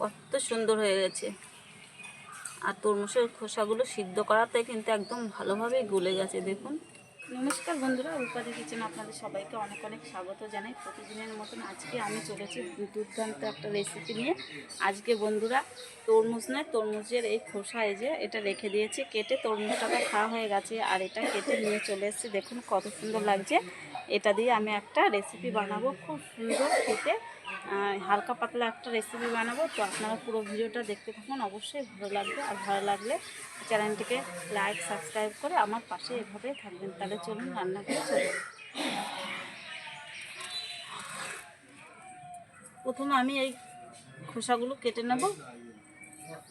কত সুন্দর হয়ে গেছে। আর তরমুজের খোসাগুলো সিদ্ধ করাতে কিন্তু একদম ভালোভাবেই গলে গেছে, দেখুন। নমস্কার বন্ধুরা উপাধি কিচেন আপনাদের সবাইকে অনেক অনেক স্বাগত জানাই। প্রতিদিনের মতন আজকে আমি চলেছি দুর্দান্ত একটা রেসিপি নিয়ে। আজকে বন্ধুরা, তরমুজ নয়, তরমুজের এই খোসা এই যে, এটা রেখে দিয়েছি। কেটে তরমুজটাকে খাওয়া হয়ে গেছে, আর এটা কেটে নিয়ে চলে এসেছি। দেখুন কত সুন্দর লাগছে। এটা দিয়ে আমি একটা রেসিপি বানাবো। খুব সুন্দর খেতে। হালকা পাতলা একটা রেসিপি বানাবো। তো আপনারা পুরো ভিডিওটা দেখতে থাকুন। অবশ্যই ভালো লাগবে। আর ভালো লাগলে চ্যানেলটিকে লাইক সাবস্ক্রাইব করে আমার পাশে এভাবে থাকবেন। তাহলে চলুন রান্না করে চলুন প্রথমে আমি এই খোসাগুলো কেটে নেব।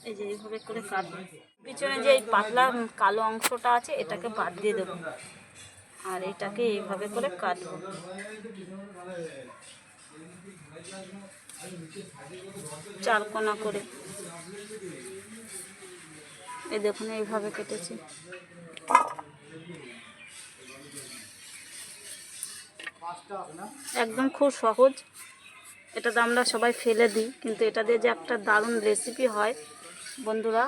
এই যে এইভাবে করে কাটবো। পিছনে যে এই পাতলা কালো অংশটা আছে, এটাকে বাদ দিয়ে দেবো। আর এটাকে এইভাবে করে কাটবো। চার কোনা করে। এই দেখুন, এইভাবে কেটেছি। একদম খুব সহজ। এটা তো আমরা সবাই ফেলে দিই, কিন্তু এটা দিয়ে যে একটা দারুণ রেসিপি হয়, বন্ধুরা,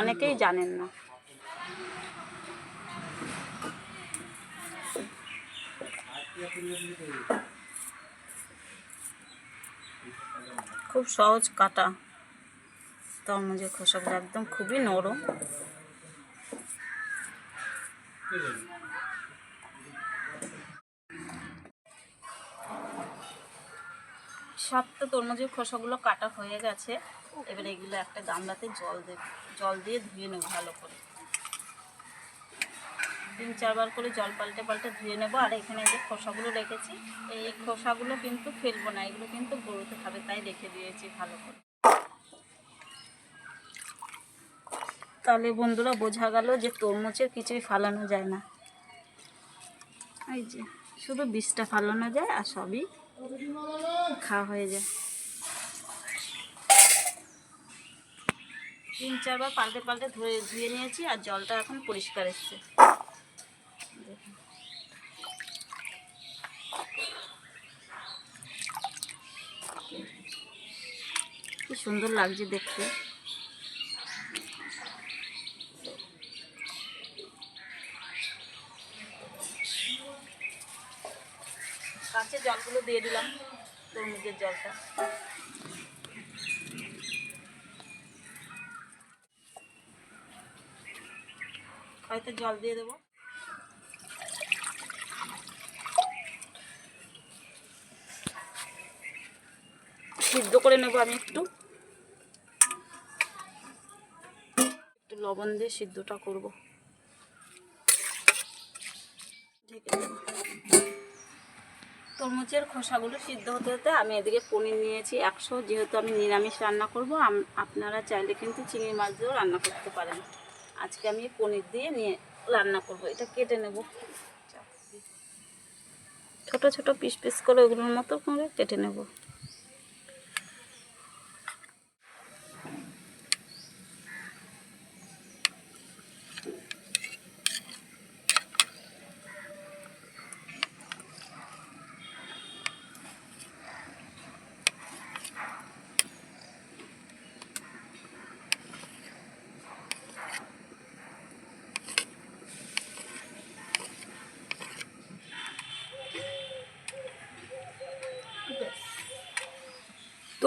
অনেকেই জানেন না। খুব সহজ কাটা। তরমুজের খোসাগুলো একদম খুবই নরম। সব তো তরমুজের খোসাগুলো কাটা হয়ে গেছে। এবার এগুলো একটা গামলাতে জল দেব জল দিয়ে ধুয়ে নেব ভালো করে। তিন চারবার করে জল পাল্টে পাল্টে ধুয়ে নেব। আর এখানে যে খোসাগুলো রেখেছি, এই খোসাগুলো কিন্তু ফেলব না, এগুলো কিন্তু গরুতে খাবে, তাই রেখে দিয়েছি ভালো করে। তাহলে বন্ধুরা বোঝা গেল যে তরমুজের কিছুই ফালানো যায় না। এই যে, শুধু বীজটা ফালানো যায় আর সবই খাওয়া হয়ে যায়। তিন চারবার পাল্টে পাল্টে ধুয়ে ধুয়ে নিয়েছি আর জলটা এখন পরিষ্কার এসছে। সুন্দর লাগছে দেখতে। কাছে জলগুলো দিয়ে দিলাম, তরমুজের জলটা। হয়তো জল দিয়ে দেবো। সিদ্ধ করে নেব আমি একটু। লবণ দিয়ে সিদ্ধটা করব। তরমুজের খোসাগুলো সিদ্ধ হতে হতে আমি এদিকে পনির নিয়েছি একশো। যেহেতু আমি নিরামিষ রান্না করব আপনারা চাইলে কিন্তু চিংড়ি মাছ দিয়েও রান্না করতে পারেন। আজকে আমি পনির দিয়ে নিয়ে রান্না করব। এটা কেটে নেব। ছোট ছোট পিস পিস করে ওগুলোর মতো করে কেটে নেব।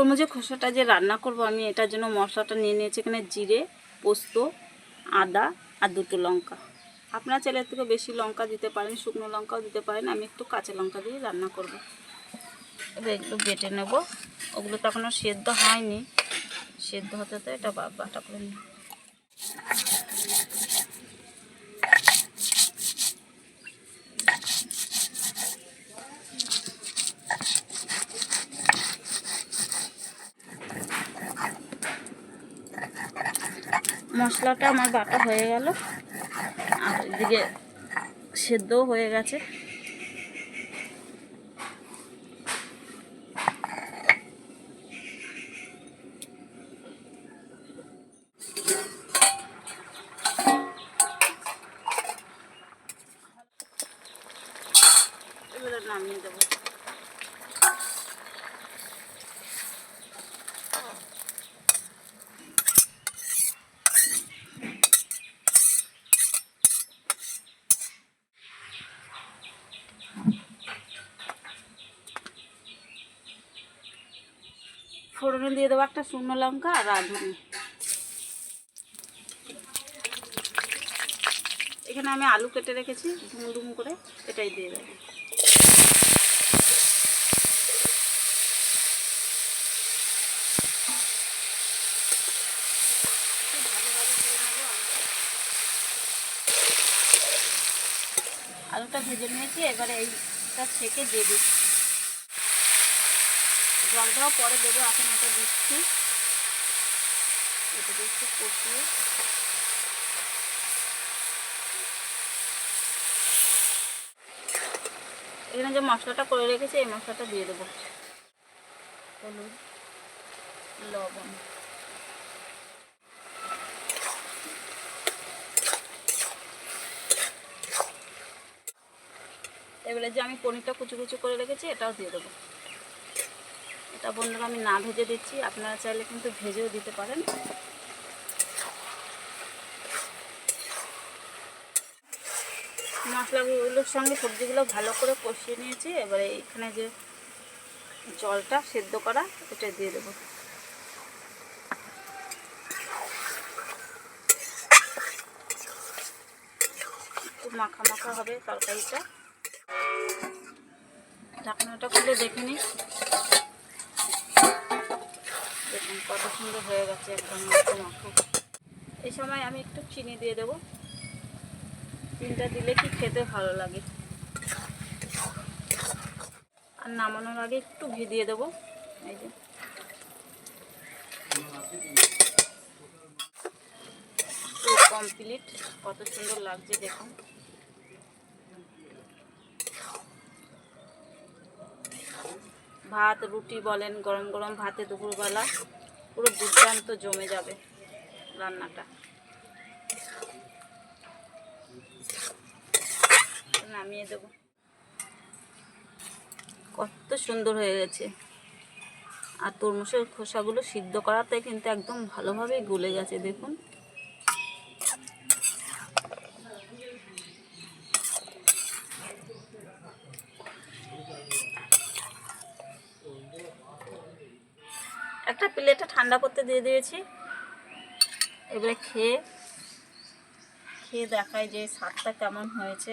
তরমুজের খোসাটা যে রান্না করব আমি, এটার জন্য মশলাটা নিয়ে নিয়েছি এখানে জিরে, পোস্ত, আদা আর দুটো লঙ্কা। আপনার ছেলের থেকে বেশি লঙ্কা দিতে পারেন, শুকনো লঙ্কাও দিতে পারেন, আমি একটু কাঁচা লঙ্কা দিয়ে রান্না করব। এবার একটু বেটে নেব। ওগুলো তো এখনও সেদ্ধ হয়নি। সেদ্ধ হতে তো এটা বাটা করে নিই মশলাটা আমার বাটা হয়ে গেল। আর এদিকে সেদ্ধও হয়ে গেছে। নামিয়ে দেবো। ফোড়নে দিয়ে দেবো একটা শুকনো লঙ্কা আর রাঁধুনি এখানে আমি আলু কেটে রেখেছি ডুমু ডুমু করে এটাই দিয়ে দেবো। আলুটা ভেজে নিয়েছি, এবারে এইটা ছেঁকে দিয়ে দিচ্ছি জলটাও পরে দেবো এখন এটা দিচ্ছি। এটা দিচ্ছি কষিয়ে এখানে যে মশলাটা করে রেখেছি, এই মশলাটা দিয়ে দেবো। হলুদ, লবণ। এবারে যে আমি পনিরটা কুচু কুচু করে রেখেছি, এটাও দিয়ে দেবো। এটা বন্ধুরা আমি না ভেজে দিচ্ছি। আপনারা চাইলে কিন্তু ভেজেও দিতে পারেন। মশলাগুলোর সঙ্গে সবজিগুলো ভালো করে কষিয়ে নিয়েছি। এবারে এখানে যে জলটা সেদ্ধ করা, এটা দিয়ে দেবো। মাখা মাখা হবে তরকারিটা। ঢাকনাটা খুলে দেখে নিই। দেখুন, কত সুন্দর হয়ে গেছে একদম মাখো মাখো এই সময় আমি একটু চিনি দিয়ে দেবো। চিনিটা দিলে কি খেতে ভালো লাগে। আর নামানোর আগে একটু ঘি দিয়ে দেবো। এই যে। কমপ্লিট কত সুন্দর লাগছে দেখুন। ভাত, রুটি বলেন, গরম গরম ভাতে দুপুরবেলা পুরো দুর্দান্ত জমে যাবে রান্নাটা। নামিয়ে দেবো। কত সুন্দর হয়ে গেছে। আর তরমুজের খোসাগুলো সিদ্ধ করাতে কিন্তু একদম ভালোভাবেই গলে গেছে, দেখুন। একটা প্লেটে ঠান্ডা করতে দিয়ে দিয়েছি। এবারে খেয়ে খেয়ে দেখায় যে স্বাদটা কেমন হয়েছে।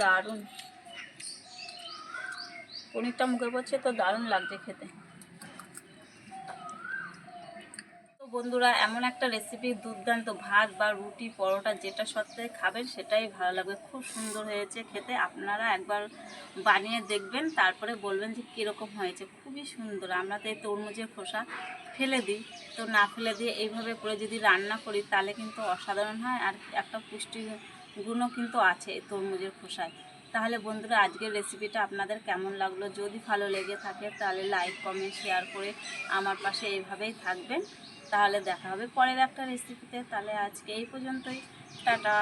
দারুণ। পনিরটা মুখে পড়ছে তো দারুণ লাগছে খেতে তো বন্ধুরা, এমন একটা রেসিপি দুর্দান্ত ভাত বা রুটি, পরোটা যেটা সত্ত্বে খাবেন সেটাই ভালো লাগবে। খুব সুন্দর হয়েছে খেতে, আপনারা একবার বানিয়ে দেখবেন, তারপরে বলবেন যে কীরকম হয়েছে। খুবই সুন্দর, আমরা তো এই তরমুজের খোসা ফেলে দিই, তো না ফেলে দিয়ে এইভাবে করে যদি রান্না করি, তাহলে কিন্তু অসাধারণ হয়, আর একটা পুষ্টি গুণও কিন্তু আছে এই তরমুজের খোসায়। তাহলে বন্ধুরা, আজকের রেসিপিটা আপনাদের কেমন লাগল? যদি ভালো লেগে থাকে, তাহলে লাইক কমেন্ট শেয়ার করে আমার পাশে এইভাবেই থাকবেন। তাহলে দেখা হবে পরের একটা রেসিপিতে তাহলে আজকে এই পর্যন্তই। টাটা।